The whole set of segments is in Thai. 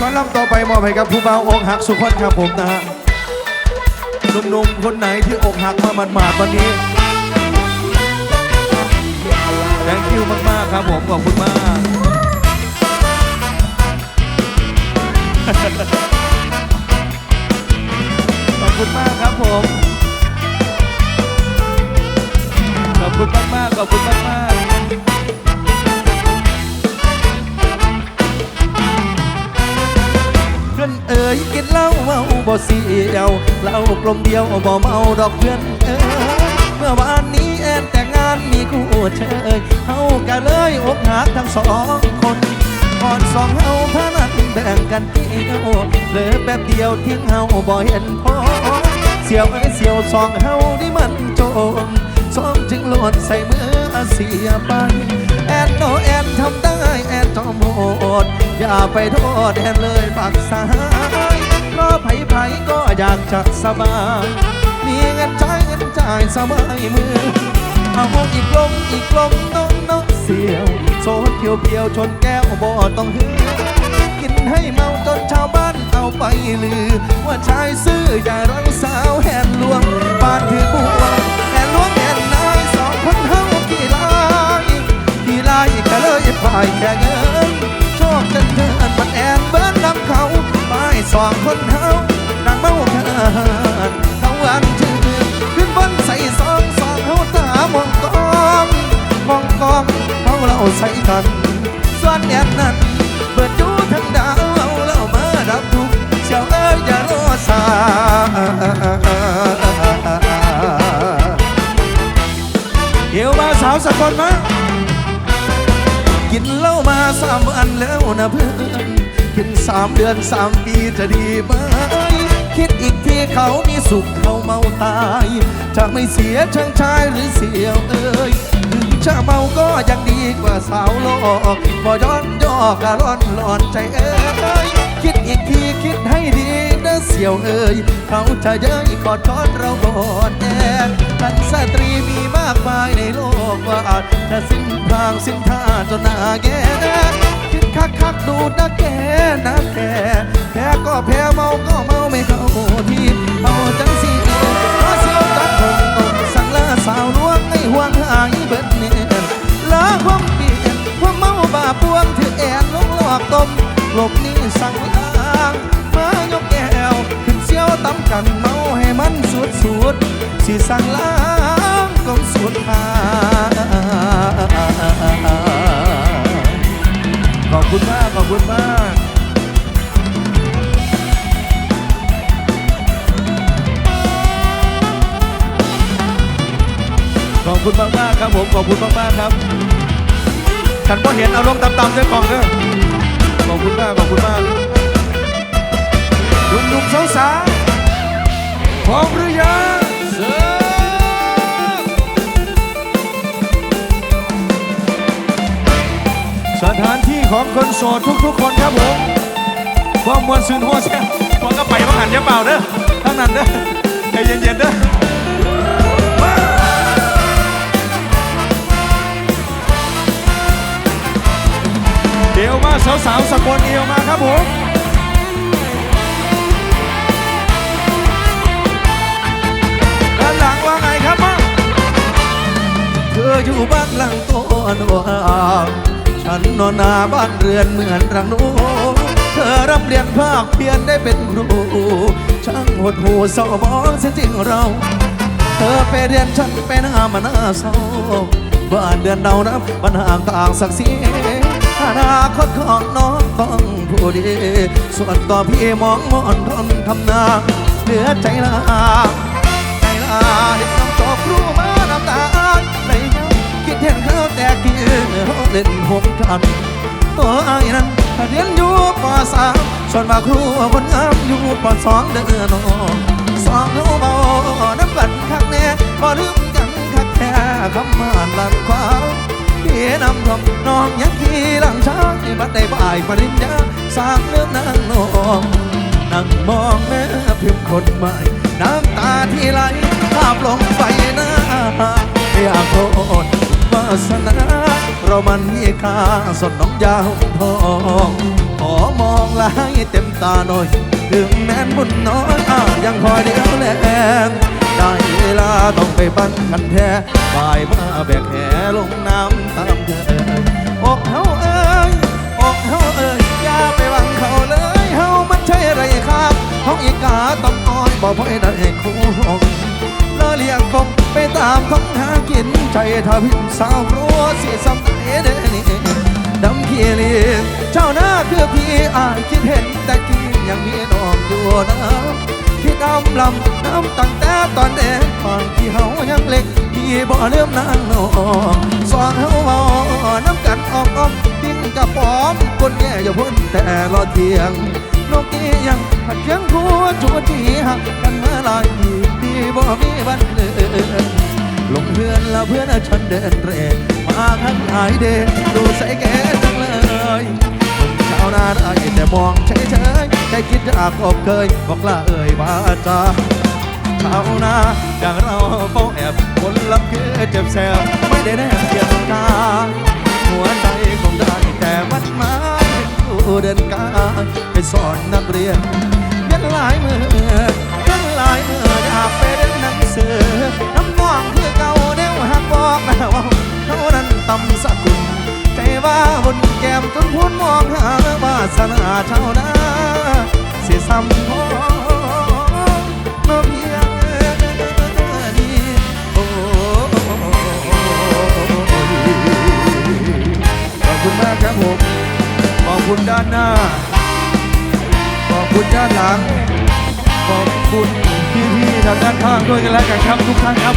ก่อนลำต่อไปมอบให้กับผู้บ่าวอกหักสุขคนครับผมนะฮะหนุ่มๆคนไหนที่อกหักมาหมาดๆวันนี้ thank you มากๆครับผมขอบคุณมาก ขอบคุณมากครับผม ขอบคุณมากมากๆขอบคุณมาก เมาบ่เสียวเหล้ากลมเดียวบ่เมาดอกเพื่อนเอ๋ยเมื่อวานนี้แอนแต่งงานมีคู่เชยเฮากันเลยอกหักทั้งสองคนก่อนสองเฮาพานั้นแบ่งกันเที่ยวเหลือแป๊บเดียวทิ้งเฮาบ่เห็นพอเสียวเอ้ยเสียวสองเฮานี่มันโจมสองจึงหล่นใส่มือเสียไปแอนโนแอนทำได้แอนจอมโหดอย่าไปโทษแอนเลยปักสาย เพราะไผไผก็อยากจะสบาย มีเงินใช้เงินจ่ายสบายมือเอาอีกลมอีกลมน้องน้องเสียวโซนเพียวเพียวชนแก้วบ่ต้องหือกินให้เมาจนชาวบ้านเอาไปลือ ว่าชายซื่ออย่ารังสาวแหนลวงบ้านถือบัวแหนลวงแหนนายสองคนเฮาขี้ลายขี้ลายก็เลยพ่ายแค่เงินโชคจนเดิน ไปสองคนเฮานางเมาเกินเขาอันชื่อขึ้นบนใส่สองสองเฮาตามองกองมองกองเฮาเราใส่กันส่วนแอนนั้นเปิดดูทั้งดาวเอาแล้วมาดับทุกเชียวเอ้ยอย่ารอสาเดี๋ยวมาสาวสักคนมากินเหล้ามาสามวันแล้วนะเพื่อน กินสามเดือนสามปีจะดีไหมคิดอีกทีเขามีสุขเขาเมาตาย จะไม่เสียช่างชายหรือเสียวเอ้ยถึงจะเมาก็ยังดีกว่าสาวโลอกบ่ย้อนยอกะร้อนร้อนใจเอ้ยคิดอีกทีคิดให้ดีนะเสียวเอ้ยเขาจะเย้ยกอดทอดเราก่อนแอนท่านสตรีมีมากมายในโลกว่าอาจจะสิ้นทางสิ้นท่าจนหน้าแก่ คักคักดูนะแกนะแกแพ้ก็แพ้เมาก็เมาไม่เข้าทีเอาจังสิเพราะเสียวจัดคงตกสั่งลาสาวลวงให้ห่วงหายเบิดเนียนลาความเปลี่ยนความเมาบ้าปวงถือแอนลงหลอกตมหลบหนี้สั่งลางมายกแก้วขึ้นเสียวตำกันเมาให้มันสุดสุดสิสั่งลางกองสุดทาง คุณมาก ขอบคุณมากขอบคุณมากมากๆครับผมขอบคุณมากมากๆครับฉันก็เห็นเอาลงตำๆด้วยกล่องเด้อขอบคุณมากขอบคุณมากหนุ่มๆสาวๆพร้อมหรือยังสถาน ของคนโสดทุกๆคนครับผมความมวลซืนหัวแช่พอก็ไปมาหันอยาเปล่าเด้อทั้งนั้นเด้อใจเย็นๆเด้อเดี๋ยวมาสาวๆสกลเอวมาครับผมด้านหลังว่าไงครับมาเธออยู่บ้านหลังโตนวาง ฉันนอนนาบ้านเรือนเหมือนรังโนเธอร่ำเรียนภาคเพียนได้เป็นครูช่างหดหูเศร้าบองเสียจริงเรา เธอไปเรียนฉันไปหน้ามาหน้าเศร้าบ้านเดือนดานับปัญหาต่างศักดิ์ศรีอนาคตของน้องต้องผู้ดีส่วนต่อพี่มองมอนทนทำนาเหลือใจลาใจลาเห็นน้องจบรู้ ล่นหกกันตัวไอ้านั้นเรียนอยู่ปสามส่วนมาครูคนงามอยู่ปสองเดือนน้องสองเขาเบาน้ำกันคักแน่บ่ลืมกันคักแท้คำมานลันความพี่นำทำน้องยังขี่หลังช้างบัดได้บ่ายปริญญาสร้างเรื่องนางน้องนั่งมองแม่เพียงคนใหม่น้ำตาที่ไหลภาพลงไปหน้าอยากโทษวาสนา เรามันมีค่าสดน้องยาวทองขอมองลายเต็มตาหน่อย ถึงแม้นบุญน้อยอ้ายังคอยเดียวแลได้เวลาต้องไปปั้นกันแท้บ่ายมาแบกแหลงน้ำตามเธออกเฮาเอ้ยอกเฮาเอ้ยอย่าไปหวังเขาเลยเฮามันใช่ไรครับห้องอีกาต้องอ้อยบอกให้ได้คู่ห้อง เลอเลียงคงไปตามท้องหากินใจทวินสาวครัวเสียสำเอเดนี่ดำเขี้เลียงเจ้าหน้าคือพี่อายคิดเห็นแต่กี้ยังมีน้องอยู่นะคิดดำลำน้ำตั้งแต่ตอนเด็กก่อนที่เฮายังเล็กพี่บ่เลื่อมนางน้องสอนเฮาเมาน้ำกันออกออกปิ้งกับปอมคนแย่อย่าพ้นแต่รอเทียง นกกี้ยังหัดเคียงคู่จูจีหักกันเมื่อไรพี่บ่มีวันเลือนลงเพื่อนแล้วเพื่อนฉันเดินเร่มาทั้งหายเดนดูใส่แกจังเลยชาวนาได้แต่มองเฉยเฉยๆใจคิดจะอาบอบเคยบอกลาเอ่ยวาจาชาวนาอย่างเราเฝ้าแอบคนลับคือเจ็บแสบไม่ได้แน่เกียรตาหัวใจคงได้แต่มัดมา เดินกายไปสอนนักเรียนเยันหลายมือเยันหลายมืออยากไปเรียนหนังสือน้ำม่วงคือเก่าแนวหักบอกนะว่าเขานั้นตำสกุลใจว่าบนแก้มจนพูนมองหาวาสนาชาวนาเสียซ้ำพอ คุณด้านหน้า ขอบคุณด้านหลัง ขอบคุณพี่ๆทางด้านข้างด้วยกันแล้วกันครับทุกท่านครับ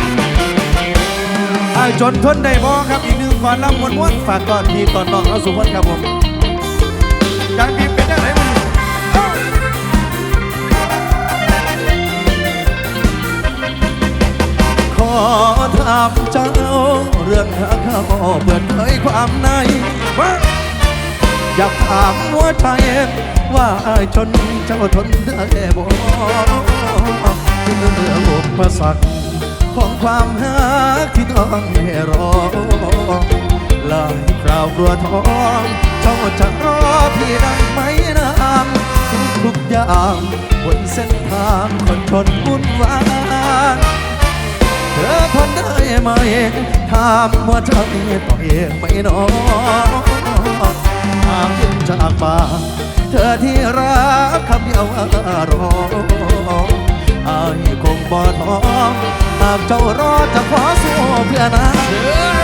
ไอ้จนทนได้บอครับอีกหนึ่งก่อนลำมวนม้วนฝากก่อนพี่ตอนน้องเอาสุพจน์ครับผมการพิมเป็นยังไงมันขอถามเจ้าเรื่องหาข้าเปิดเผยความในว่า อยากถามหัวใจว่าอายจนเจ้าทนได้บ่ที่เรื่องอุปสรรคของความหักที่ต้องให้รอหลายคราวกลัวท้องเจ้าจะรอพี่ได้ไหมนางทุกอย่างบนเส้นทางคนทนวุ่นวายเธอทนได้ไหมถามว่าใจต่อเองไหม่นอห เธอที่รักคำเดียวรออายคงบ่ท้อหากเจ้ารอจะขอสู้เพื่อนะ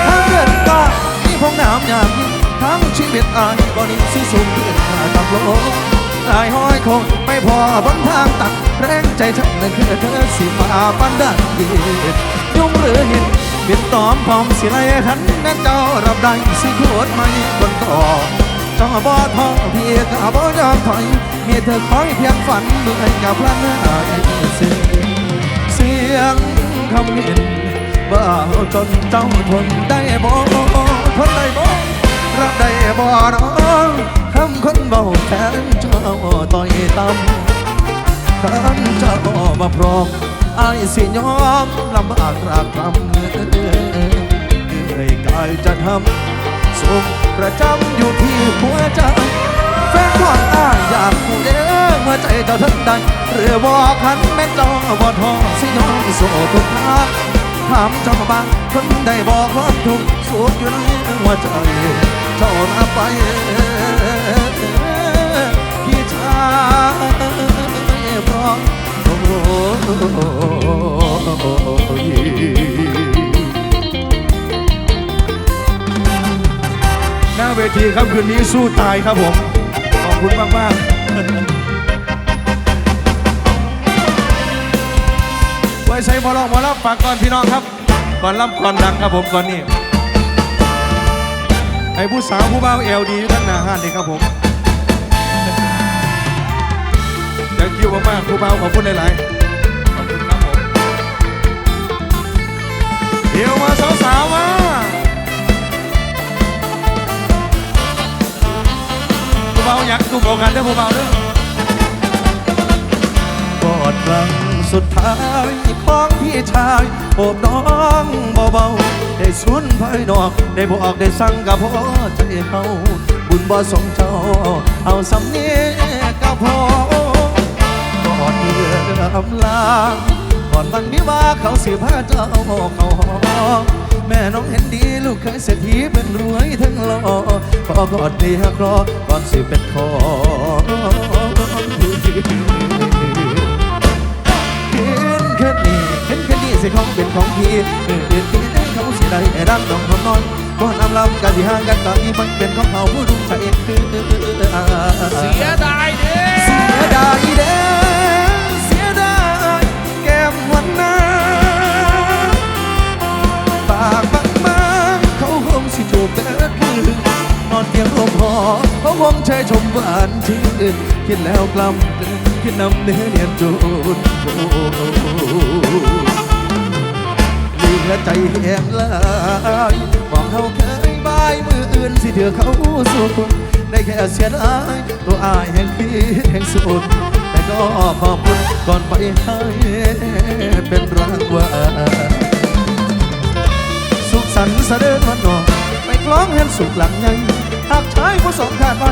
ถ้าเกิดก็มีพงน้ำอย่างยิ่งทั้งชีวิตอายก็นิ่งสิสูงขึ้นมากับโลกอายห้อยคงไม่พอบนทางตักแรงใจฉันนั่นคือเธอสิมาปันดันดียุ่งหรือหินบิดตอมพร้อมสิไลขันนั่นเจ้ารับได้สิขวดไม่บนต่อ เจ้าบ่ท้อพี่ก็บ่ยอมถอยมีเธอคอยเพียงฝันเมื่อยกับพลันายเสียงเสียงคำเห็นบ่าจนเจ้าทนได้บ่ทนได้บ่รับได้บ่น้องคำคนเบาแทนเจ้าต่อยต่ำขันเจ้ามาพร้อมอายสิยอมลำบากรากรำเหนื่อยกายจะทำ สุขประจำอยู่ที่หัวใจแฟนของอายอยากผู้เด้อเมื่อใจเจ้าทันใดหรือบ่คันแม่นจ้าบ่ท้อสิยอมสู้ทุกทางถามเจ้าบ้างคนได้บอกควาทุกสุขอยู่ในหัวใจเจ้านับไปพี่ชายพร้อมโอ้ย เวทีครับคืนนี้สู้ตายครับผม ขอบคุณมากมากไว้ใช้มอลองมอลำฝากก่อนพี่น้องครับ ก่อนล่ำก่อนดังครับผมก่อนนี้ให้ผู้สาวผู้บ่าวเอลดีท่านหนาห้านเลยครับผมเดี๋ยวคิวมากๆผู้บ่าวขอบคุณหลายๆขอบคุณครับผมเดี๋ยวมาสาวๆมา ผู้บ่าอยากกูบอกกันเด้อผู้เบ่าเด้อกอดครั้งสุดท้ายของพี่ชายโอบน้องเบาๆได้สุนภายนอกได้บอกได้สั่งกับพ่อใจเฮาบุญบ่สมเจ้า เอาสำเนียกับพ่อกอดเรืออำลาก่อนวันวิวาเขาสิพาเจ้าเข้าห้อง แม่น้องเห็นดีลูกเคยเศรษฐีเป็นรวยทั้งหล่อขอกอดเรียกรอก่อนสิเป็นขอเห็นแค่นี้เห็นแค่นี้สิของเป็นของพี่เออเดือนที่ได้เขาสิได้รักน้องคนน้อยก่อนอำลำกันที่ห่างกันตอนนี้มันเป็นของเขาผู้ดูใจคือเสียดายเด้เสียดายเด้ เขาคงใช้ชมหวานชื่นคิดแล้วกล้ำกลืนคิดนำเนื้อเนียนจูนจูเหลือใจแห้งลายมองเขาเคยบายมืออื่นสิเถือเขาสุขได้แค่เสียดายตัวอายแห่งพี่แห่งสุดแต่ก็ขอบคุณก่อนไปให้เป็นรางวัลสุขสันต์เสด็จวันนอกไปคล้องเห็นสุขหลังไงหากชายผู้สมคาดไว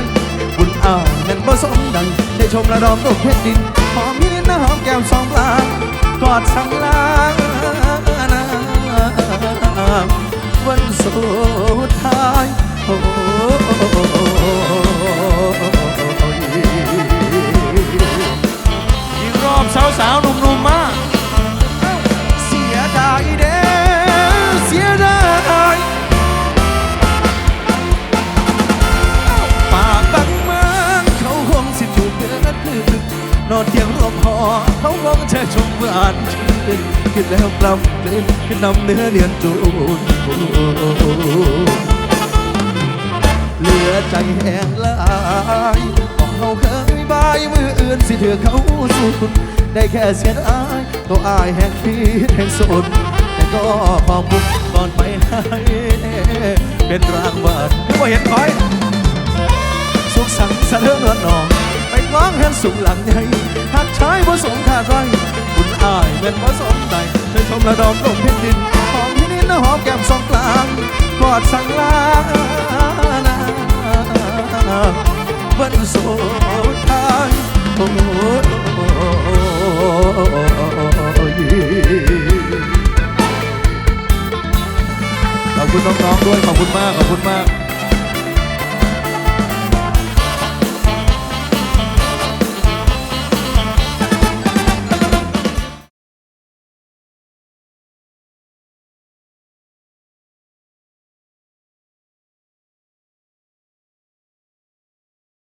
บุญอ้านั้นบ่สมดังได้ชมระดอมโลกเพชรดินหอมมินินหอมแก้มสองปลากอดสังลา นอนเตียงรวมหอเขาคงจะชมหวานชื่นคิดแล้วกลำกลืนขึ้นนำเนื้อเนียนจูนเหลือใจแห้งลายของเขาเคยบายมืออื่นสิเถือเขาสูดได้แค่เสียดายตัวอายแห่งพีแห่งสดแต่ก็ขอบุก่อนไปให้เป็นรางวัลที่ว่าเห็นคอยสุขสันต์เสนอเงินนอง ล้องเห็นสุขหลังใหญ่หากชายบ่สมคาดไว้บุญอายเป็นบ่สมใดเธอชมระดอมลงเพียงดินหอมที่นี่นหอมแก้มสองกลางกอดสั่งลานาวันสุดท้ายโอ้ยขอบคุณน้องๆด้วยขอบคุณมากขอบคุณมาก